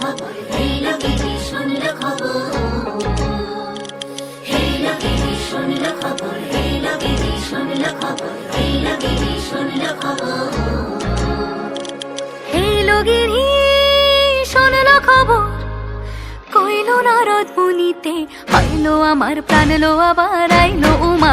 খবর হেইল গিরি না রদ মুনিতে আইলো আমার প্রাণ লো আবার আইলো উমা